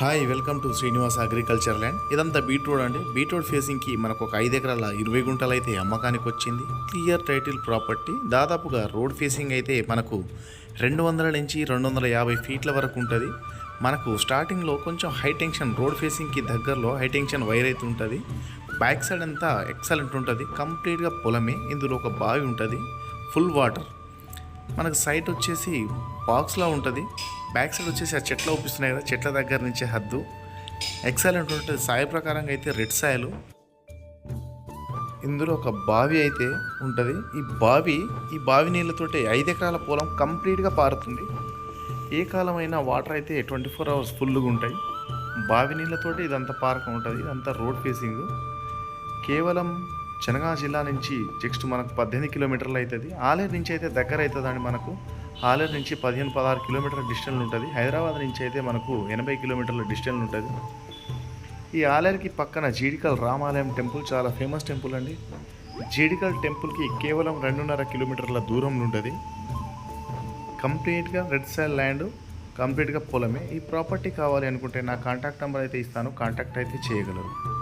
Hi welcome to Srinivas agriculture land. ఇదంతా beetroot అండి. Beetroot ఫేసింగ్కి మనకు ఒక ఐదు ఎకరాల ఇరవై గుంటలు అయితే అమ్మకానికి వచ్చింది. Clear title property. దాదాపుగా రోడ్ ఫేసింగ్ అయితే మనకు రెండు వందల నుంచి రెండు వందల యాభై ఫీట్ల వరకు ఉంటుంది. మనకు స్టార్టింగ్లో కొంచెం హై టెన్షన్ రోడ్ ఫేసింగ్కి దగ్గరలో హై టెన్షన్ వైర్ అయితే ఉంటుంది. బ్యాక్ సైడ్ అంతా ఎక్సలెంట్ ఉంటుంది. కంప్లీట్గా పొలమే. ఇందులో ఒక బావి ఉంటుంది. Full water. మనకు సైట్ వచ్చేసి బాక్స్లా ఉంటుంది. బ్యాక్ సైడ్ వచ్చేసి ఆ చెట్లు అవుపిస్తున్నాయి కదా చెట్ల దగ్గర నుంచే హద్దు. ఎక్సలెంట్ ఉంటుంది సాయి ప్రకారంగా అయితే రెడ్ సాయలు ఇందులో ఒక బావి అయితే ఉంటుంది. ఈ బావి ఈ బావి నీళ్ళతోటి ఐదు ఎకరాల పొలం కంప్లీట్గా పారుతుంది. ఏ కాలమైనా వాటర్ అయితే ట్వంటీ ఫోర్ అవర్స్ ఫుల్గా ఉంటాయి. బావి నీళ్ళతోటి ఇదంతా పార్క్ ఉంటుంది. ఇదంతా రోడ్ ఫేసింగ్ కేవలం జనగాం జిల్లా నుంచి జస్ట్ మనకు పద్దెనిమిది కిలోమీటర్లు అవుతుంది. ఆలేరు నుంచి అయితే దగ్గర అవుతుందండి మనకు. ఆలేరు నుంచి పదిహేను పదహారు కిలోమీటర్ల డిస్టెన్స్ ఉంటుంది. హైదరాబాద్ నుంచి అయితే మనకు ఎనభై కిలోమీటర్ల డిస్టెన్స్ ఉంటుంది. ఈ ఆలయానికి పక్కన జీడికల్ రామాలయం టెంపుల్ చాలా ఫేమస్ టెంపుల్ అండి. జీడికల్ టెంపుల్కి కేవలం రెండున్నర కిలోమీటర్ల దూరంలో ఉంటుంది. కంప్లీట్గా రెడ్ సైల్ ల్యాండ్ కంప్లీట్గా పొలమే. ఈ ప్రాపర్టీ కావాలి అనుకుంటే నా కాంటాక్ట్ నెంబర్ అయితే ఇస్తాను. కాంటాక్ట్ అయితే చేయగలరు.